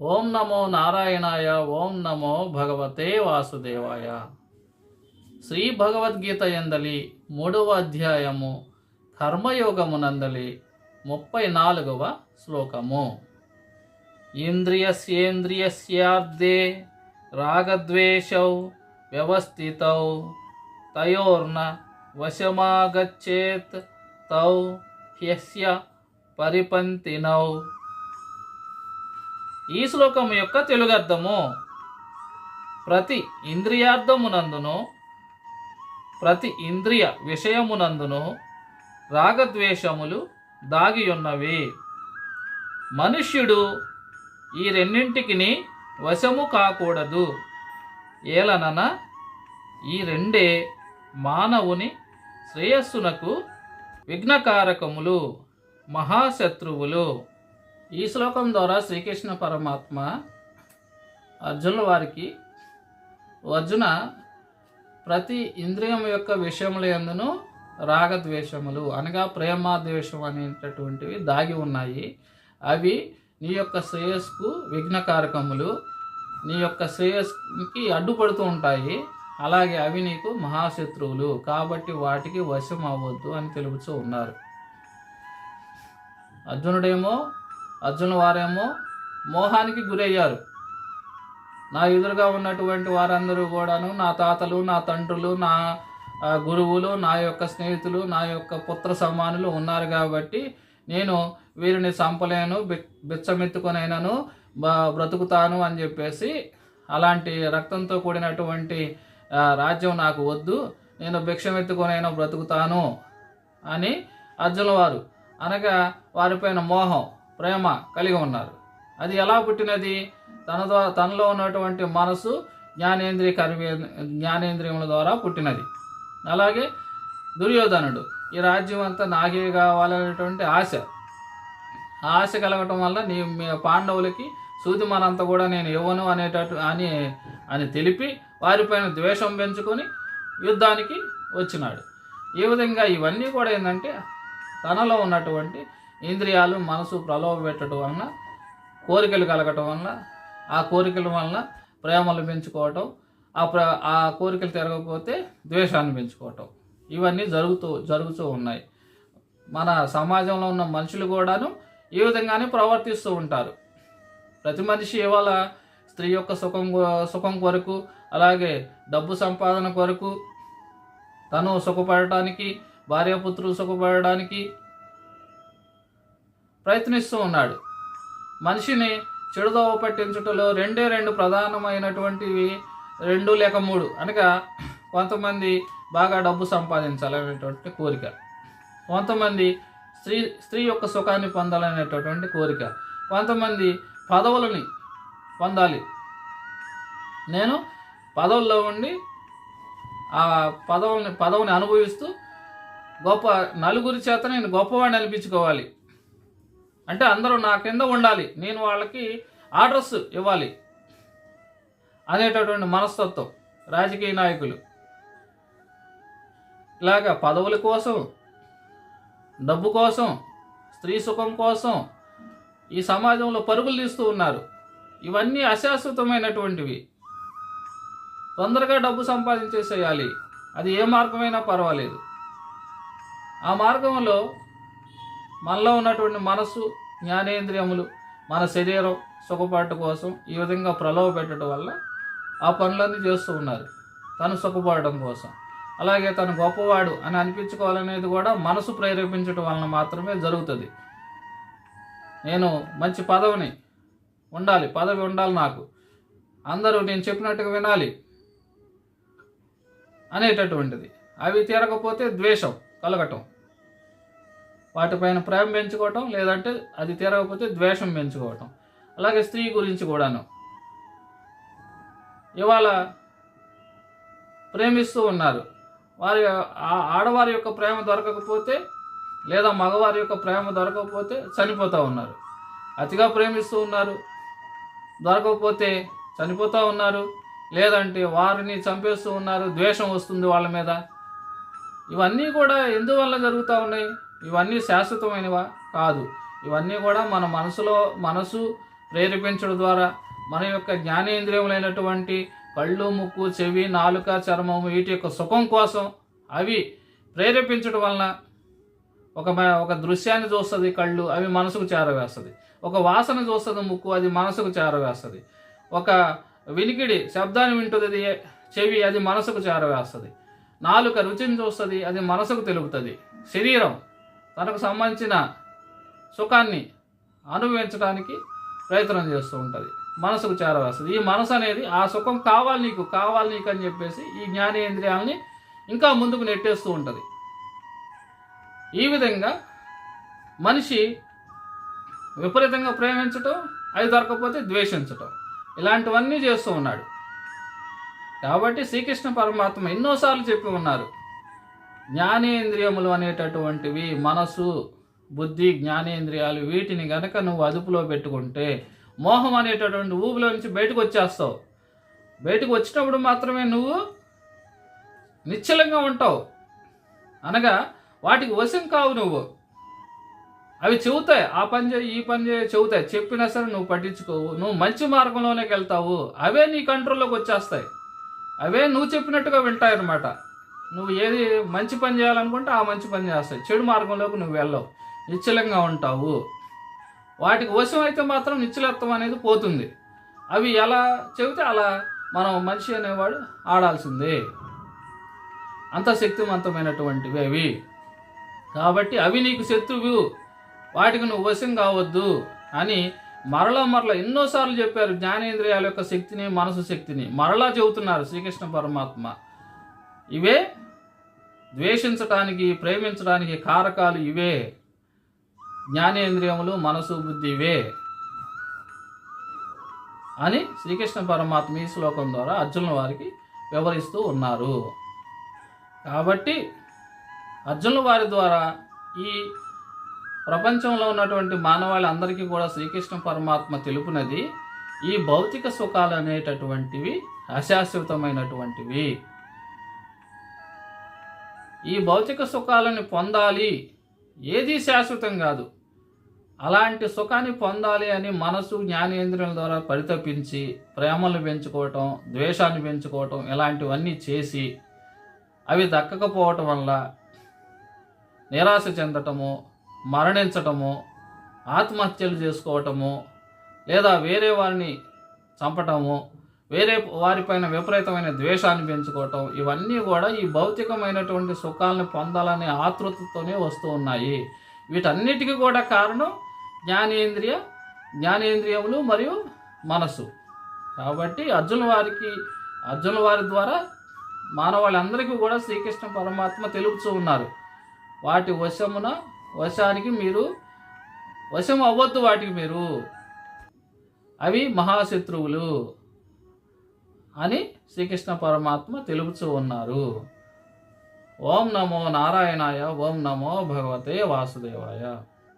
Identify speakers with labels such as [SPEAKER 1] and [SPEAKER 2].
[SPEAKER 1] ఓం నమో నారాయణాయ ఓం నమో భగవతే వాసుదేవాయ శ్రీ భగవద్గీత ఎందలి మూడవ అధ్యాయము కర్మయోగమునందలి ముప్పై నాలుగవ శ్లోకము ఇంద్రియస్యేంద్రియస్యార్థే రాగద్వేషౌ వ్యవస్థితౌ తయోర్న వశమాగచ్చేత్ తౌ హ్యస్య పరిపంతినౌ ఈ శ్లోకం యొక్క తెలుగు అర్థము ప్రతి ఇంద్రియార్థమునందును ప్రతి ఇంద్రియ విషయమునందును రాగద్వేషములు దాగి ఉన్నవి మనుష్యుడు ఈ రెండింటికి వశము కాకూడదు. ఏలనన ఈ రెండే మానవుని శ్రేయస్సునకు విఘ్నకారకములు మహాశత్రువులు. ఈ శ్లోకం ద్వారా శ్రీకృష్ణ పరమాత్మ అర్జునుల వారికి అర్జున ప్రతి ఇంద్రియం యొక్క విషయముల ఎందును రాగద్వేషములు అనగా ప్రేమ ద్వేషం అనేటటువంటివి దాగి ఉన్నాయి. అవి నీ యొక్క శ్రేయస్కు విఘ్నకారకములు. నీ యొక్క శ్రేయస్కి అడ్డుపడుతూ ఉంటాయి. అలాగే అవి నీకు మహాశత్రువులు. కాబట్టి వాటికి వశం అవ్వద్దు అని తెలుపుతూ ఉన్నారు. అర్జునుడేమో అర్జున వారేమో మోహానికి గురయ్యారు. నా ఎదురుగా ఉన్నటువంటి వారందరూ కూడాను నా తాతలు నా తండ్రులు నా గురువులు నా యొక్క స్నేహితులు నా యొక్క పుత్ర సమానులు ఉన్నారు కాబట్టి నేను వీరిని చంపలేను బిచ్చమెత్తుకొనైనాను బ్రతుకుతాను అని చెప్పేసి అలాంటి రక్తంతో కూడినటువంటి రాజ్యం నాకు వద్దు నేను భిక్షమెత్తుకొనైనా బ్రతుకుతాను అని అర్జున వారు అనగా వారిపైన మోహం. ప్రేమ కలిగి ఉన్నారు. అది ఎలా పుట్టినది? తన ద్వారా తనలో ఉన్నటువంటి మనసు జ్ఞానేంద్రియ కర్మే జ్ఞానేంద్రియముల ద్వారా పుట్టినది. అలాగే దుర్యోధనుడు ఈ రాజ్యం అంతా నాకే కావాలనేటువంటి ఆశ. ఆశ కలగటం వల్ల నీ మీ పాండవులకి సూది మనంతా కూడా నేను ఇవ్వను అనేటట్టు అని అని తెలిపి వారిపైన ద్వేషం పెంచుకొని యుద్ధానికి వచ్చినాడు. ఈ విధంగా ఇవన్నీ కూడా ఏంటంటే తనలో ఉన్నటువంటి ఇంద్రియాలు మనసు ప్రలోభ పెట్టడం వలన కోరికలు కలగటం వలన ఆ కోరికల వలన ప్రేమలు పెంచుకోవటం ఆ ప్ర ఆ కోరికలు తిరగకపోతే ద్వేషాన్ని పెంచుకోవటం. ఇవన్నీ జరుగుతూ జరుగుతూ ఉన్నాయి. మన సమాజంలో ఉన్న మనుషులు కూడాను ఈ విధంగానే ప్రవర్తిస్తూ ఉంటారు. ప్రతి మనిషి ఇవాళ స్త్రీ యొక్క సుఖం సుఖం కొరకు అలాగే డబ్బు సంపాదన కొరకు తను సుఖపడటానికి భార్యాపుత్రులు సుఖపడడానికి ప్రయత్నిస్తూ ఉన్నాడు. మనిషిని చెడుదోవ పట్టించుటలో రెండే రెండు ప్రధానమైనటువంటివి రెండు లేక మూడు. అనగా కొంతమంది బాగా డబ్బు సంపాదించాలనేటువంటి కోరిక. కొంతమంది స్త్రీ స్త్రీ యొక్క సుఖాన్ని పొందాలనేటటువంటి కోరిక. కొంతమంది పదవులని పొందాలి. నేను పదవుల్లో ఉండి ఆ పదవుని పదవిని అనుభవిస్తూ గొప్ప నలుగురి చేత నేను గొప్పవాడిని అనిపించుకోవాలి. అంటే అందరూ నా కింద ఉండాలి. నేను వాళ్ళకి ఆర్డర్స్ ఇవ్వాలి అనేటటువంటి మనస్తత్వం రాజకీయ నాయకులు. ఇలాగా పదవుల కోసం డబ్బు కోసం స్త్రీ సుఖం కోసం ఈ సమాజంలో పరుగులు తీస్తూ ఉన్నారు. ఇవన్నీ అశాశ్వతమైనటువంటివి. తొందరగా డబ్బు సంపాదించేసేయాలి. అది ఏ మార్గమైనా పర్వాలేదు. ఆ మార్గంలో మనలో ఉన్నటువంటి మనస్సు జ్ఞానేంద్రియములు మన శరీరం సుఖపాటు కోసం ఈ విధంగా ప్రలోభ పెట్టడం వల్ల ఆ పనులన్నీ చేస్తూ ఉన్నారు. తను సుఖపడడం కోసం. అలాగే తను గొప్పవాడు అని అనిపించుకోవాలనేది కూడా మనసు ప్రేరేపించడం వలన మాత్రమే జరుగుతుంది. నేను మంచి పదవిని ఉండాలి. పదవి ఉండాలి నాకు. అందరూ నేను చెప్పినట్టుగా వినాలి అనేటటువంటిది. అవి తీరకపోతే ద్వేషం కలగటం. వాటిపైన ప్రేమ పెంచుకోవటం లేదంటే అది తీరకపోతే ద్వేషం పెంచుకోవటం. అలాగే స్త్రీ గురించి కూడాను. ఇవాళ ప్రేమిస్తూ ఉన్నారు. వారి ఆ- ఆడవారి యొక్క ప్రేమ దొరకకపోతే లేదా మగవారి యొక్క ప్రేమ దొరకకపోతే చనిపోతూ ఉన్నారు. అతిగా ప్రేమిస్తూ ఉన్నారు. దొరకకపోతే చనిపోతూ ఉన్నారు. లేదంటే వారిని చంపేస్తూ ఉన్నారు. ద్వేషం వస్తుంది వాళ్ళ మీద. ఇవన్నీ కూడా ఎందువల్ల జరుగుతూ ఉన్నాయి? ఇవన్నీ శాశ్వతమైనవా? కాదు. ఇవన్నీ కూడా మన మనసులో మనసు ప్రేరేపించడం ద్వారా మన యొక్క జ్ఞానేంద్రియములైనటువంటి కళ్ళు ముక్కు చెవి నాలుక చర్మము వీటి యొక్క సుఖం కోసం అవి ప్రేరేపించడం వలన ఒక ఒక దృశ్యాన్ని చూస్తుంది కళ్ళు అవి మనసుకు చేరవేస్తుంది. ఒక వాసన చూస్తుంది ముక్కు అది మనసుకు చేరవేస్తుంది. ఒక వినికిడి శబ్దాన్ని వింటుంది అది చెవి అది మనసుకు చేరవేస్తుంది. నాలుక రుచిని చూస్తుంది అది మనసుకు తెలుపుతుంది. శరీరం తనకు సంబంధించిన సుఖాన్ని అనుభవించడానికి ప్రయత్నం చేస్తూ ఉంటుంది. మనసుకు చేరవేస్తుంది ఈ మనసు అనేది ఆ సుఖం కావాలి నీకు కావాలి నీకు అని చెప్పేసి ఈ జ్ఞానేంద్రియాలని ఇంకా ముందుకు నెట్టేస్తూ ఉంటుంది. ఈ విధంగా మనిషి విపరీతంగా ప్రేమించటం అది దొరకకపోతే ద్వేషించటం ఇలాంటివన్నీ చేస్తూ ఉన్నాడు. కాబట్టి శ్రీకృష్ణ పరమాత్మ ఎన్నోసార్లు చెప్పి ఉన్నారు. జ్ఞానేంద్రియములు అనేటటువంటివి మనసు బుద్ధి జ్ఞానేంద్రియాలు వీటిని గనక నువ్వు అదుపులో పెట్టుకుంటే మోహం అనేటటువంటి ఊబిలో నుంచి బయటకు వచ్చేస్తావు. బయటకు వచ్చినప్పుడు మాత్రమే నువ్వు నిశ్చలంగా ఉంటావు. అనగా వాటికి వశం కావు నువ్వు. అవి చెబుతాయి ఆ పని చేయి ఈ పని చేయి చెబుతాయి చెప్పినా సరే నువ్వు పట్టించుకోవు. నువ్వు మంచి మార్గంలోనే వెళ్తావు. అవే నీ కంట్రోల్లోకి వచ్చేస్తాయి. అవే నువ్వు చెప్పినట్టుగా వింటాయి అనమాట నువ్వు ఏది మంచి పని చేయాలనుకుంటే ఆ మంచి పని చేస్తాయి చెడు మార్గంలోకి నువ్వు వెళ్ళవు. నిశ్చలంగా ఉంటావు. వాటికి వశం అయితే మాత్రం నిశ్చలత్వం అనేది పోతుంది. అవి ఎలా చెబితే అలా మనం మనిషి అనేవాడు ఆడాల్సిందే. అంత శక్తివంతమైనటువంటివి అవి. కాబట్టి అవి నీకు శత్రువు. వాటికి నువ్వు వశం కావద్దు అని మరలా మరలా ఎన్నోసార్లు చెప్పారు జ్ఞానేంద్రియాల యొక్క శక్తిని మనసు శక్తిని. మరలా చెబుతున్నారు శ్రీకృష్ణ పరమాత్మ. ఇవే ద్వేషించటానికి ప్రేమించడానికి కారకాలు ఇవే. జ్ఞానేంద్రియములు మనసు బుద్ధి ఇవే అని శ్రీకృష్ణ పరమాత్మ ఈ శ్లోకం ద్వారా అర్జునుల వారికి వివరిస్తూ ఉన్నారు. కాబట్టి అర్జునుల వారి ద్వారా ఈ ప్రపంచంలో ఉన్నటువంటి మానవాళి కూడా శ్రీకృష్ణ పరమాత్మ తెలుపునది ఈ భౌతిక సుఖాలు అనేటటువంటివి అశాశ్వతమైనటువంటివి. ఈ భౌతిక సుఖాలను పొందాలి. ఏది శాశ్వతం కాదు. అలాంటి సుఖాన్ని పొందాలి అని మనసు జ్ఞానేంద్రియాల ద్వారా పరితపించి ప్రేమలు పెంచుకోవటం ద్వేషాన్ని పెంచుకోవటం ఇలాంటివన్నీ చేసి అవి దక్కకపోవటం వల్ల నిరాశ చెందటము మరణించటము ఆత్మహత్యలు చేసుకోవటము లేదా వేరే వారిని చంపటము వేరే వారిపైన విపరీతమైన ద్వేషాన్ని పెంచుకోవటం ఇవన్నీ కూడా ఈ భౌతికమైనటువంటి సుఖాలను పొందాలనే ఆతృతతోనే వస్తూ ఉన్నాయి. వీటన్నిటికీ కూడా కారణం జ్ఞానేంద్రియ జ్ఞానేంద్రియములు మరియు మనసు కాబట్టి అర్జున వారికి అర్జున వారి ద్వారా మానవాళ్ళందరికీ కూడా శ్రీకృష్ణ పరమాత్మ తెలుపుతూ ఉన్నారు. వాటి వశమున వశానికి మీరు వశం అవ్వద్దు వాటికి మీరు. అవి మహాశత్రువులు. అని శ్రీకృష్ణ పరమాత్మ తెలుపుతూ ఉన్నారు. ఓం నమో నారాయణాయ ఓం నమో భగవతే వాసుదేవాయ.